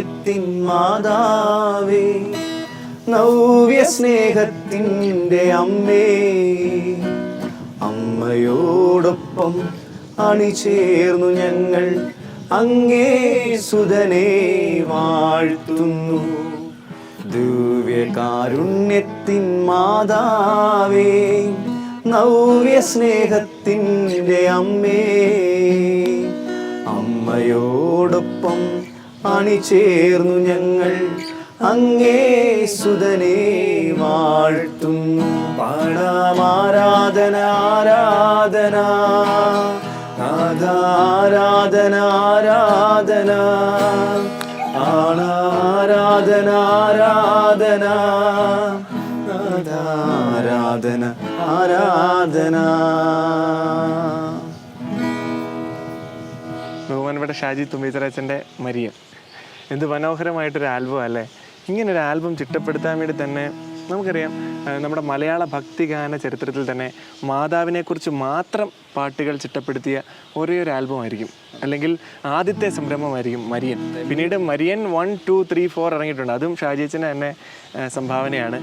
ദിവ്യകാരുണ്യത്തിൻ മാതാവേ നവ്യ സ്നേഹത്തിന്റെ അമ്മേ അമ്മയോടൊപ്പം അണിചേർന്നു ഞങ്ങൾ അങ്ങേ സുതനെ വാഴ്ത്തുന്നു. ദിവ്യകാരുണ്യത്തിൻ മാതാവേ നവ്യ സ്നേഹത്തിന്റെ അമ്മേ അമ്മയോടൊപ്പം അണിചേർന്നു ഞങ്ങൾ. അങ്ങേ സുതനെ വാഴ്ത്തും. പാടാമാരാധന ആരാധന ആരാധന ആരാധന ആണാരാധന ആരാധന. ആരാധന ആരാധന ബഹുമാനപ്പെട്ട ഷാജി തുമ്പീച്ചറച്ചന്റെ മരിയം. എന്ത് മനോഹരമായിട്ടൊരു ആൽബം അല്ലേ? ഇങ്ങനെ ഒരു ആൽബം ചിട്ടപ്പെടുത്താൻ വേണ്ടി തന്നെ നമുക്കറിയാം നമ്മുടെ മലയാള ഭക്തിഗാന ചരിത്രത്തിൽ തന്നെ മാതാവിനെക്കുറിച്ച് മാത്രം പാട്ടുകൾ ചിട്ടപ്പെടുത്തിയ ഒരേ ഒരു ആൽബമായിരിക്കും. അല്ലെങ്കിൽ ആദ്യത്തെ സംരംഭമായിരിക്കും മരിയൻ. പിന്നീട് Marian one two three four ഇറങ്ങിയിട്ടുണ്ട്. അതും ഷാജിയച്ചന്റെ തന്നെ സംഭാവനയാണ്.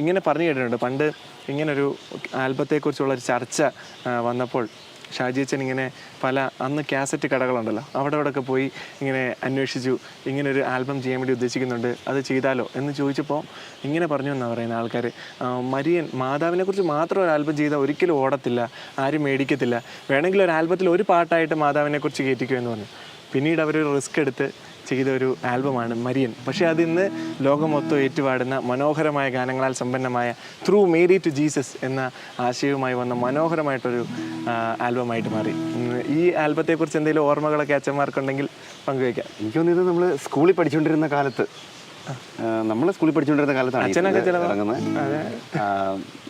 ഇങ്ങനെ പറഞ്ഞു കേട്ടിട്ടുണ്ട്. പണ്ട് ഇങ്ങനൊരു ആൽബത്തെക്കുറിച്ചുള്ള ഒരു ചർച്ച ആ, വന്നപ്പോൾ അച്ഛൻ ഇങ്ങനെ പല അന്ന് കാസറ്റ് കടകളുണ്ടല്ലോ അവിടെ അവിടെയൊക്കെ പോയി ഇങ്ങനെ അന്വേഷിച്ചു ഇങ്ങനെ ഒരു ആൽബം ചെയ്യാൻ വേണ്ടി ഉദ്ദേശിക്കുന്നുണ്ട് അത് ചെയ്താലോ എന്ന് ചോദിച്ചപ്പോൾ ഇങ്ങനെ പറഞ്ഞു എന്നാണ് പറയുന്നത് ആൾക്കാർ മരിയൻ മാതാവിനെ കുറിച്ച് മാത്രം ഒരു ആൽബം ചെയ്താൽ ഒരിക്കലും ഓടത്തില്ല ആരും മേടിക്കത്തില്ല. വേണമെങ്കിൽ ഒരു ആൽബത്തിൽ ഒരു പാട്ടായിട്ട് മാതാവിനെ കുറിച്ച് കയറ്റിക്കോ എന്ന് പറഞ്ഞു. പിന്നീട് അവർ റിസ്ക് എടുത്ത് ചെയ്ത ഒരു ആൽബമാണ് മരിയൻ. പക്ഷേ അത് ഇന്ന് ലോകം മൊത്തം ഏറ്റുപാടുന്ന മനോഹരമായ ഗാനങ്ങളാൽ സമ്പന്നമായ ത്രൂ മേരി ടു ജീസസ് എന്ന ആശയവുമായി വന്ന മനോഹരമായിട്ടൊരു ആൽബമായിട്ട് മാറി. ഈ ആൽബത്തെക്കുറിച്ച് എന്തെങ്കിലും ഓർമ്മകളൊക്കെ അച്ഛന്മാർക്കുണ്ടെങ്കിൽ പങ്കുവയ്ക്കാം. എനിക്ക് തോന്നിയത് നമ്മൾ സ്കൂളിൽ പഠിച്ചുകൊണ്ടിരുന്ന കാലത്ത് നമ്മൾ സ്കൂളിൽ പഠിച്ചുകൊണ്ടിരുന്ന കാലത്താണ് ഇറങ്ങുന്നത്.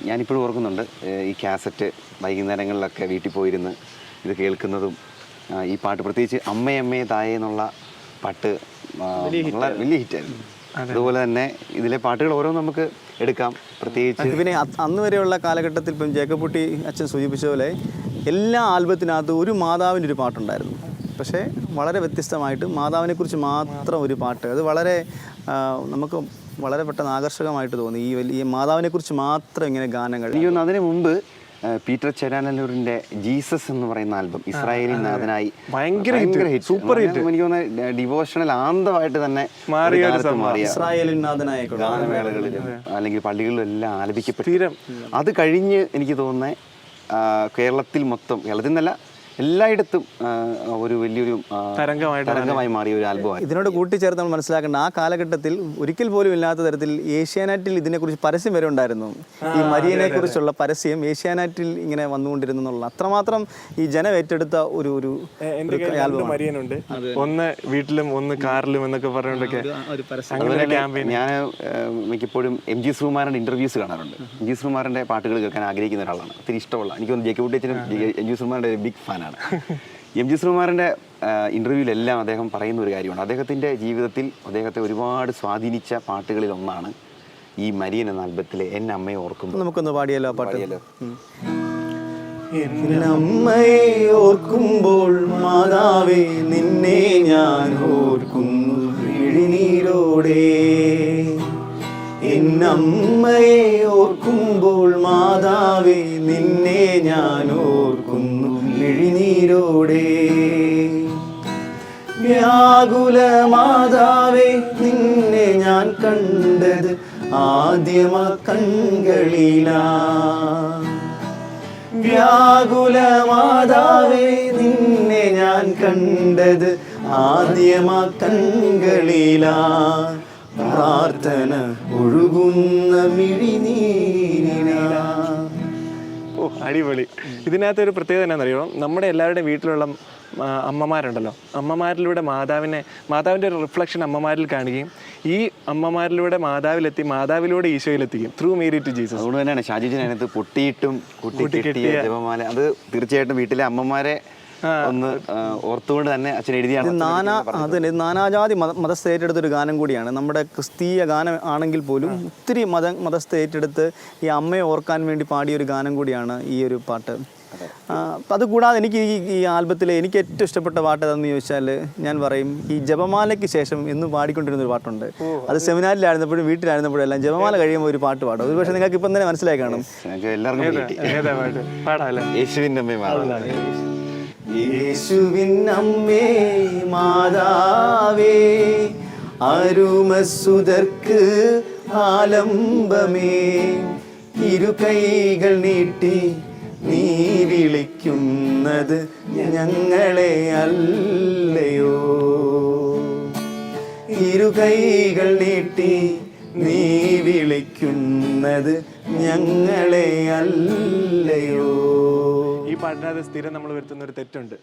ഞാനിപ്പോഴും ഓർക്കുന്നുണ്ട് ഈ കാസറ്റ് വൈകുന്നേരങ്ങളിലൊക്കെ വീട്ടിൽ പോയിരുന്ന് ഇത് കേൾക്കുന്നതും ഈ പാട്ട് പ്രത്യേകിച്ച് അമ്മയമ്മയെ അമ്മേ തായേ എന്നുള്ള പാട്ട് വലിയ ഹിറ്റായിരുന്നു അതുപോലെ തന്നെ ഇതിലെ പാട്ടുകൾ ഓരോ നമുക്ക് എടുക്കാം. പ്രത്യേകിച്ച് പിന്നെ അന്ന് വരെയുള്ള കാലഘട്ടത്തിൽ ഇപ്പം ജേക്കബുട്ടി അച്ഛൻ സൂചിപ്പിച്ച പോലെ എല്ലാ ആൽബത്തിനകത്തും ഒരു മാതാവിന്റെ ഒരു പാട്ടുണ്ടായിരുന്നു. പക്ഷേ വളരെ വ്യത്യസ്തമായിട്ട് മാതാവിനെക്കുറിച്ച് മാത്രം ഒരു പാട്ട്. അത് വളരെ നമുക്ക് വളരെ പെട്ടെന്ന് ആകർഷകമായിട്ട് തോന്നി. ഈ വലിയ മാതാവിനെക്കുറിച്ച് മാത്രം ഇങ്ങനെ ഗാനങ്ങൾ അതിന് മുമ്പ് പീറ്റർ ചെരാനല്ലൂരിന്റെ ജീസസ് എന്ന് പറയുന്ന ആൽബം ഇസ്രായേലി നാഥനായി ഭയങ്കര ഹിറ്റ് സൂപ്പർ super എനിക്ക് തോന്നുന്നത് ഡിവോഷണൽ ആന്തമായിട്ട് തന്നെ ഗാനമേളകളിലും അല്ലെങ്കിൽ പള്ളികളിലും എല്ലാം ആലപിക്കപ്പെട്ടു. അത് കഴിഞ്ഞ് എനിക്ക് തോന്നുന്നത് കേരളത്തിൽ മൊത്തം കേരളത്തിൽ നിന്നല്ല എല്ലായിടത്തും ഒരു വലിയൊരു തരംഗമായിട്ട് തരംഗമായി മാറിയ ഒരു ആൽബമാണ് ഇതിനോട് കൂട്ടിച്ചേർത്ത് നമ്മൾ മനസ്സിലാക്കേണ്ട ആ കാലഘട്ടത്തിൽ ഒരിക്കൽ പോലും ഇല്ലാത്ത തരത്തിൽ ഏഷ്യാനെറ്റിൽ ഇതിനെക്കുറിച്ച് പരസ്യം വരെ ഉണ്ടായിരുന്നു. ഈ മരിയനെ കുറിച്ചുള്ള പരസ്യം ഏഷ്യാനെറ്റിൽ ഇങ്ങനെ വന്നുകൊണ്ടിരുന്നു എന്നുള്ള അത്രമാത്രം ഈ ജനം ഏറ്റെടുത്ത ഒരു ഒരു മരിയനുണ്ട്. ഒന്ന് വീട്ടിലും ഒന്ന് കാറിലും എന്നൊക്കെ പറഞ്ഞുകൊണ്ടൊക്കെ ഒരു പരസ്യം. ഞാൻ മിക്കപ്പോഴും എം ജി ശ്രീകുമാറിന്റെ ഇന്റർവ്യൂസ് കാണാറുണ്ട്. എം ജി ശ്രീകുമാറിന്റെ പാട്ടുകൾ കേൾക്കാൻ ആഗ്രഹിക്കുന്ന ഒരാളാണ്. ഒത്തിരി ഇഷ്ടമുള്ള എനിക്ക് ജെ കെ കുട്ടിയച്ചനും എം ജി ശ്രീകുമാറിന്റെ ബിഗ് ഫാനാണ് എം ജി ശ്രീകുമാറിന്റെ ഇന്റർവ്യൂവിലെല്ലാം അദ്ദേഹം പറയുന്ന ഒരു കാര്യമാണ് അദ്ദേഹത്തിന്റെ ജീവിതത്തിൽ അദ്ദേഹത്തെ ഒരുപാട് സ്വാധീനിച്ച പാട്ടുകളിൽ ഒന്നാണ് ഈ മരിയൻ എന്ന ആൽബത്തിലെ എന്നെ അമ്മയെ ഓർക്കുമ്പോൾ. നമുക്കൊന്ന് പാടിയല്ലോ പാടിയല്ലോ? എന്നമ്മയെ ഓർക്കുമ്പോൾ മാതാവേ നിന്നെ ഞാൻ ഓർക്കുന്നു വിഴിനീരോടെ. എന്നമ്മയെ ഓർക്കുമ്പോൾ മാതാവേ നിന്നെ ഞാൻ വിഴിനീരോടെ വ്യാകുല മാതാവേ നിന്നെ ഞാൻ കണ്ടത് ആദ്യമ കണ്ണുകളില വ്യാകുല മാതാവേ നിന്നെ ഞാൻ കണ്ടത് ആദ്യമ കണ്ണുകളില പ്രാർത്ഥന ഒഴുകുന്ന മിഴിനീരിനാ. ഓ അടിപൊളി. ഇതിനകത്ത് ഒരു പ്രത്യേകത എന്നാണെന്നറിയോ നമ്മുടെ എല്ലാവരുടെയും വീട്ടിലുള്ള അമ്മമാരുണ്ടല്ലോ. അമ്മമാരിലൂടെ മാതാവിനെ മാതാവിന്റെ ഒരു റിഫ്ലക്ഷൻ അമ്മമാരിൽ കാണുകയും ഈ അമ്മമാരിലൂടെ മാതാവിലെത്തി മാതാവിലൂടെ ഈശോയിലെത്തിക്കും ത്രൂ മേരി ടു ജീസസ് അതുകൊണ്ട് തന്നെയാണ് ഷാജിജിനകത്ത് പൊട്ടിയിട്ടും കെട്ടിയ ജപമാല. അത് തീർച്ചയായിട്ടും വീട്ടിലെ അമ്മമാരെ ഒന്ന് ഓർത്തുകൊണ്ട് തന്നെ അച്ഛൻ എഴുതിയാണ് നാനാ അതിന് നാനാജാതി മത മതസ്ഥ ഏറ്റെടുത്തൊരു ഗാനം കൂടിയാണ്. നമ്മുടെ ക്രിസ്തീയ ഗാനം ആണെങ്കിൽ പോലും ഒത്തിരി മത മതസ്ഥ ഏറ്റെടുത്ത് ഈ അമ്മയെ ഓർക്കാൻ വേണ്ടി പാടിയ ഒരു ഗാനം കൂടിയാണ് ഈ ഒരു പാട്ട്. അതുകൂടാതെ എനിക്ക് ഈ ഈ ആൽബത്തിലെ എനിക്ക് ഏറ്റവും ഇഷ്ടപ്പെട്ട പാട്ട് ഏതാണെന്ന് ചോദിച്ചാൽ ഞാൻ പറയും ഈ ജപമാലയ്ക്ക് ശേഷം എന്നും പാടിക്കൊണ്ടിരുന്ന ഒരു പാട്ടുണ്ട്. അത് സെമിനാറിലായിരുന്നപ്പോഴും വീട്ടിലായിരുന്നപ്പോഴും എല്ലാം ജപമാല കഴിയുമ്പോൾ ഒരു പാട്ട് പാടും. ഒരു പക്ഷേ നിങ്ങൾക്ക് ഇപ്പം തന്നെ മനസ്സിലായി കാണും. എല്ലാവർക്കും യേശുവിൻ അമ്മേ മാതാവേ അരുമസുതർക്ക് ആലംബമേ. ഇരു കൈകൾ നീട്ടി നീ വിളിക്കുന്നത് ഞങ്ങളെ അല്ലയോ? ഇരു കൈകൾ നീട്ടി നീ വിളിക്കുന്നത് ഞങ്ങളെ അല്ലയോ? പാട്ടിനകത്ത് സ്ഥിരം നമ്മൾ വരുത്തുന്ന ഒരു തെറ്റുണ്ട്.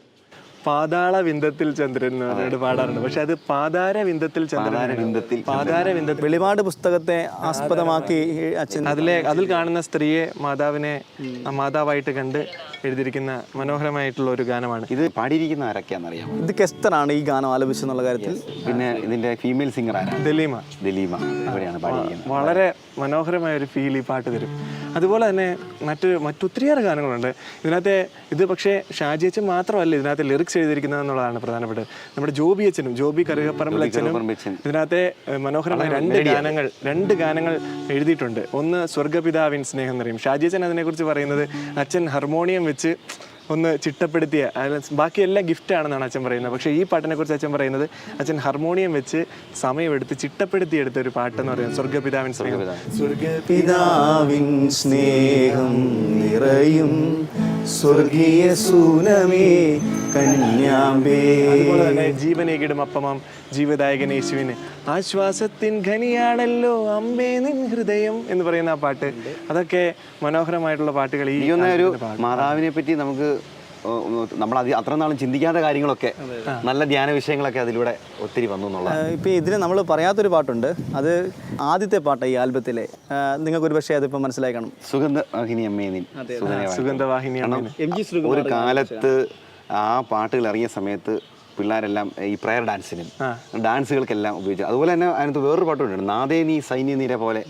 പാതാള വിന്ദത്തിൽ ചന്ദ്രൻ എന്ന് പറഞ്ഞിട്ട് പാടാറുണ്ട്. പക്ഷെ അത് പാതാര വിന്ദത്തിൽ ചന്ദ്രൻ വിന്ദത്തിൽ പാതാര വിന്ദത്തിൽ വെളിപാട് പുസ്തകത്തെ ആസ്പദമാക്കി അച്ഛൻ അതിലെ അതിൽ കാണുന്ന സ്ത്രീയെ മാതാവിനെ ആ മാതാവായിട്ട് കണ്ട് എഴുതിയിരിക്കുന്ന മനോഹരമായിട്ടുള്ള ഒരു ഗാനമാണ്. ഇത് പാടിയിരിക്കുന്ന ആരൊക്കെയാണെന്നറിയാം ഇത് കെസ്റ്ററാണ് ഈ ഗാനം ആലപിച്ചെന്നുള്ള കാര്യത്തിൽ. പിന്നെ ഇതിന്റെ ഫീമെയിൽ സിംഗർ ആരാണ് ദലീമ. ദലീമ. ഇവിടെയാണ് പാടിയിരിക്കുന്നത്. വളരെ മനോഹരമായ ഒരു ഫീൽ ഈ പാട്ട് തരും. അതുപോലെ തന്നെ മറ്റു മറ്റൊത്തിരിയേറെ ഗാനങ്ങളുണ്ട്. ഇതിനകത്തെ ഇത് പക്ഷേ ഷാജി അച്ഛൻ മാത്രമല്ല ഇതിനകത്ത് ലിറിക്സ് എഴുതിയിരിക്കുന്നത് എന്നുള്ളതാണ് പ്രധാനപ്പെട്ടത്. നമ്മുടെ ജോബി അച്ഛനും ജോബി കറുകപ്പറമ്പിൽ അച്ഛനും ഇതിനകത്തെ മനോഹരമായ രണ്ട് ഗാനങ്ങൾ രണ്ട് ഗാനങ്ങൾ എഴുതിയിട്ടുണ്ട്. ഒന്ന് സ്വർഗപിതാവിൻ സ്നേഹം എന്ന് പറയും ഷാജി അച്ഛൻ അതിനെക്കുറിച്ച് പറയുന്നത് അച്ഛൻ ഹാർമോണിയം വെച്ച് ഒന്ന് ചിട്ടപ്പെടുത്തിയ ബാക്കിയെല്ലാം ബാക്കി എല്ലാം ഗിഫ്റ്റ് ആണെന്നാണ് അച്ഛൻ പറയുന്നത്. പക്ഷേ ഈ പാട്ടിനെ കുറിച്ച് അച്ഛൻ പറയുന്നത് അച്ഛൻ ഹാർമോണിയം വെച്ച് സമയമെടുത്ത് ചിട്ടപ്പെടുത്തിയെടുത്ത ഒരു പാട്ടെന്ന് പറയുന്നത് സ്വർഗപിതാവിൻ സ്നേഹം. സ്വർഗപിതാവിൻ സ്നേഹം നിറയും സ്വർഗീയ സൂനമേ കന്യാമ്പേ. അതുപോലെ തന്നെ ജീവനേകിടും അപ്പമാം ജീവദായകൻ യേശുവിന്. ആശ്വാസത്തിൻ ഖനിയാണല്ലോ അമ്മേ നിൻ ഹൃദയം എന്ന് പറയുന്ന ആ പാട്ട്. അതൊക്കെ മനോഹരമായിട്ടുള്ള പാട്ടുകൾ ഈ ഒരു മാതാവിനെ പറ്റി നമുക്ക് നമ്മൾ അത് അത്ര നാളും ചിന്തിക്കാത്ത കാര്യങ്ങളൊക്കെ നല്ല ധ്യാന വിഷയങ്ങളൊക്കെ അതിലൂടെ ഒത്തിരി വന്നു എന്നുള്ള ഇപ്പം ഇതിന് നമ്മൾ പറയാത്തൊരു പാട്ടുണ്ട്. അത് ആദ്യത്തെ പാട്ട് ഈ ആൽബത്തിലെ. നിങ്ങൾക്ക് ഒരു പക്ഷേ അതിപ്പോൾ മനസ്സിലായി കാണും. സുഗന്ധ വാഹിനി അമ്മേ നിൻ. സുഗന്ധ സുഗന്ധവാഹിനി. അമ്മേന്. എം ജി ഒരു കാലത്ത് ആ പാട്ടുകൾ ഇറങ്ങിയ സമയത്ത് പിള്ളേരെല്ലാം ഈ പ്രയർ ഡാൻസിനും ഡാൻസുകൾക്കെല്ലാം ഉപയോഗിച്ചു. അതുപോലെ തന്നെ അതിനകത്ത് വേറൊരു പാട്ടുണ്ട്. നാദേ നീ സൈന്യ നീര പോലെ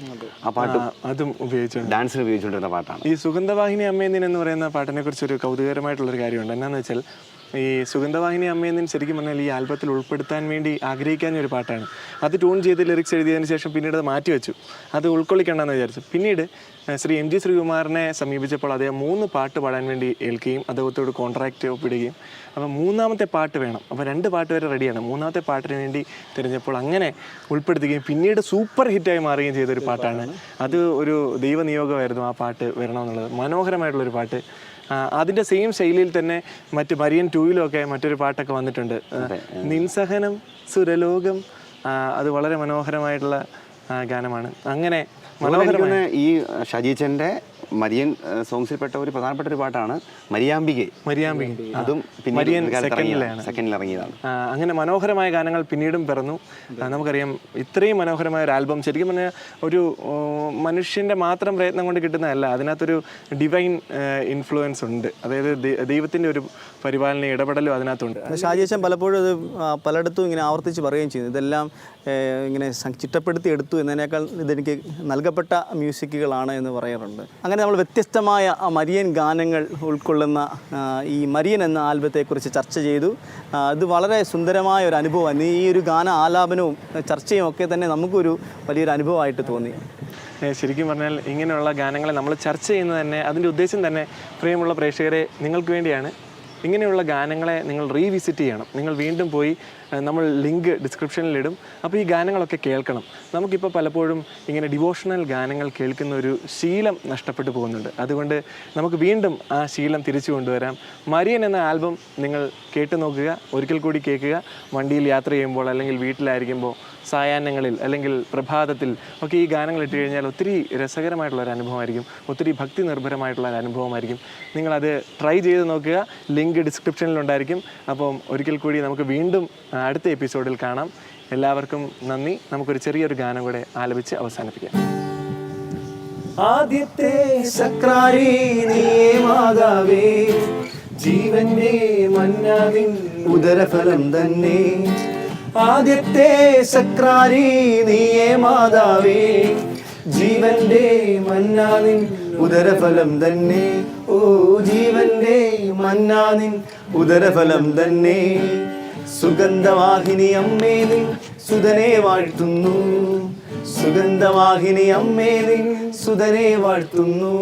ആ പാട്ട് അതും ഉപയോഗിച്ചു ഡാൻസിന് ഉപയോഗിച്ചുകൊണ്ടിരുന്ന പാട്ടാണ്. ഈ സുഗന്ധവാഹിനി അമ്മേന്നിൻ എന്ന് പറയുന്ന പാട്ടിനെ കുറിച്ച് ഒരു കൗതുകരമായിട്ടുള്ളൊരു കാര്യമുണ്ട്. എന്നാന്ന് വെച്ചാൽ ഈ സുഗന്ധവാഹിനി അമ്മയെന്ന് ശരിക്കും പറഞ്ഞാൽ ഈ ആൽബത്തിൽ ഉൾപ്പെടുത്താൻ വേണ്ടി ആഗ്രഹിക്കാഞ്ഞ ഒരു പാട്ടാണ്. അത് ട്യൂൺ ചെയ്ത് ലിറിക്സ് എഴുതിയതിന് ശേഷം പിന്നീട് അത് മാറ്റി വെച്ചു. അത് ഉൾക്കൊള്ളിക്കണ്ടെന്ന് വിചാരിച്ചു. പിന്നീട് ശ്രീ എം ജി ശ്രീകുമാറിനെ സമീപിച്ചപ്പോൾ അദ്ദേഹം മൂന്ന് പാട്ട് പാടാൻ വേണ്ടി ഏൽക്കുകയും അദ്ദേഹത്തോട് കോൺട്രാക്റ്റ് ഒപ്പിടുകയും. അപ്പോൾ മൂന്നാമത്തെ പാട്ട് വേണം. അപ്പോൾ രണ്ട് പാട്ട് വരെ റെഡിയാണ് മൂന്നാമത്തെ പാട്ടിന് വേണ്ടി തിരഞ്ഞപ്പോൾ അങ്ങനെ ഉൾപ്പെടുത്തുകയും പിന്നീട് സൂപ്പർ ഹിറ്റായി മാറുകയും ചെയ്തൊരു പാട്ടാണ്. അത് ഒരു ദൈവനിയോഗമായിരുന്നു ആ പാട്ട് വരണമെന്നുള്ളത്. മനോഹരമായിട്ടുള്ളൊരു പാട്ട്. അതിന്റെ സെയിം ശൈലിയിൽ തന്നെ മറ്റ് മരിയൻ ടൂയിലും ഒക്കെ മറ്റൊരു പാട്ടൊക്കെ വന്നിട്ടുണ്ട്. നിൻസഹനം സുരലോകം അത് വളരെ മനോഹരമായിട്ടുള്ള ഗാനമാണ്. അങ്ങനെ മനോഹരമായ ഈ ഷജീച്ചന്റെ മരിയൻ സോങ്സിൽപ്പെട്ട ഒരു പ്രധാനപ്പെട്ട ഒരു പാട്ടാണ് മരിയാമ്പികെ. മരിയാമ്പിക. അതും മരിയൻ സെക്കൻഡിൽ ഇറങ്ങിയതാണ്. അങ്ങനെ മനോഹരമായ ഗാനങ്ങൾ പിന്നീടും പിറന്നു. നമുക്കറിയാം ഇത്രയും മനോഹരമായ ഒരു ആൽബം ശരിക്കും പറഞ്ഞാൽ ഒരു മനുഷ്യന്റെ മനുഷ്യന്റെ മാത്രം പ്രയത്നം കൊണ്ട് കിട്ടുന്നതല്ല. അതിനകത്തൊരു ഡിവൈൻ ഇൻഫ്ലുവൻസ് ഉണ്ട്. അതായത് ദൈവത്തിന്റെ ദൈവത്തിന്റെ ഒരു പരിപാലന ഇടപെടലും അതിനകത്തുണ്ട്. ഷാജിയച്ചൻ പലപ്പോഴും അത് പലയിടത്തും ഇങ്ങനെ ആവർത്തിച്ച് പറയുകയും ചെയ്യുന്നു ഇതെല്ലാം ഇങ്ങനെ ചിട്ടപ്പെടുത്തി എടുത്തു എന്നതിനേക്കാൾ ഇതെനിക്ക് നൽകപ്പെട്ട മ്യൂസിക്കുകളാണ് എന്ന് പറയാറുണ്ട്. അങ്ങനെ നമ്മൾ വ്യത്യസ്തമായ മരിയൻ ഗാനങ്ങൾ ഉൾക്കൊള്ളുന്ന ഈ മരിയൻ എന്ന ആൽബത്തെക്കുറിച്ച് ചർച്ച ചെയ്തു. അത് വളരെ സുന്ദരമായ ഒരു അനുഭവമാണ്. ഈ ഒരു ഗാന ആലാപനവും ചർച്ചയും ഒക്കെ തന്നെ നമുക്കൊരു വലിയൊരു അനുഭവമായിട്ട് തോന്നി. ശരിക്കും പറഞ്ഞാൽ ഇങ്ങനെയുള്ള ഗാനങ്ങളെ നമ്മൾ ചർച്ച ചെയ്യുന്നത് തന്നെ അതിന്റെ ഉദ്ദേശം തന്നെ പ്രിയമുള്ള പ്രേക്ഷകരെ നിങ്ങൾക്ക് വേണ്ടിയാണ്. ഇങ്ങനെയുള്ള ഗാനങ്ങളെ നിങ്ങൾ റീവിസിറ്റ് ചെയ്യണം. നിങ്ങൾ വീണ്ടും പോയി നമ്മൾ ലിങ്ക് ഡിസ്ക്രിപ്ഷനിലിടും. അപ്പോൾ ഈ ഗാനങ്ങളൊക്കെ കേൾക്കണം. നമുക്കിപ്പോൾ പലപ്പോഴും ഇങ്ങനെ ഡിവോഷണൽ ഗാനങ്ങൾ കേൾക്കുന്ന ഒരു ശീലം നഷ്ടപ്പെട്ടു പോകുന്നുണ്ട്. അതുകൊണ്ട് നമുക്ക് വീണ്ടും ആ ശീലം തിരിച്ചു കൊണ്ടുവരാം. മരിയൻ എന്ന ആൽബം നിങ്ങൾ കേട്ടു നോക്കുക ഒരിക്കൽ കൂടി കേൾക്കുക. വണ്ടിയിൽ യാത്ര ചെയ്യുമ്പോൾ അല്ലെങ്കിൽ വീട്ടിലായിരിക്കുമ്പോൾ സായാഹ്നങ്ങളിൽ അല്ലെങ്കിൽ പ്രഭാതത്തിൽ ഒക്കെ ഈ ഗാനങ്ങൾ ഇട്ട് കഴിഞ്ഞാൽ ഒത്തിരി രസകരമായിട്ടുള്ള ഒരു അനുഭവമായിരിക്കും. ഒത്തിരി ഭക്തി നിർഭരമായിട്ടുള്ള ഒരു അനുഭവമായിരിക്കും. നിങ്ങളത് ട്രൈ ചെയ്ത് നോക്കുക. ലിങ്ക് ഡിസ്ക്രിപ്ഷനിലുണ്ടായിരിക്കും. അപ്പം ഒരിക്കൽ കൂടി നമുക്ക് വീണ്ടും അടുത്ത എപ്പിസോഡിൽ കാണാം. എല്ലാവർക്കും നന്ദി. നമുക്കൊരു ചെറിയൊരു ഗാനം കൂടെ ആലപിച്ച് അവസാനിപ്പിക്കാം. ആദ്യത്തെ സക്രാരി ജീവന്റെ മന്നാവിൻ ഉദരഫലം തന്നെ. ആദ്യത്തെ സക്രാരി നീയേ മാതാവേ ജീവന്റെ മന്നാവിൻ ഉദരഫലം തന്നെ. ഓ ജീവന്റെ മന്നാനിൻ ഉദരഫലം തന്നെ. സുഗന്ധവാഹിനി അമ്മേ നിൻ സുതനെ വാഴ്ത്തുന്നു. സുഗന്ധവാഹിനി അമ്മേ നിൻ സുതനെ വാഴ്ത്തുന്നു.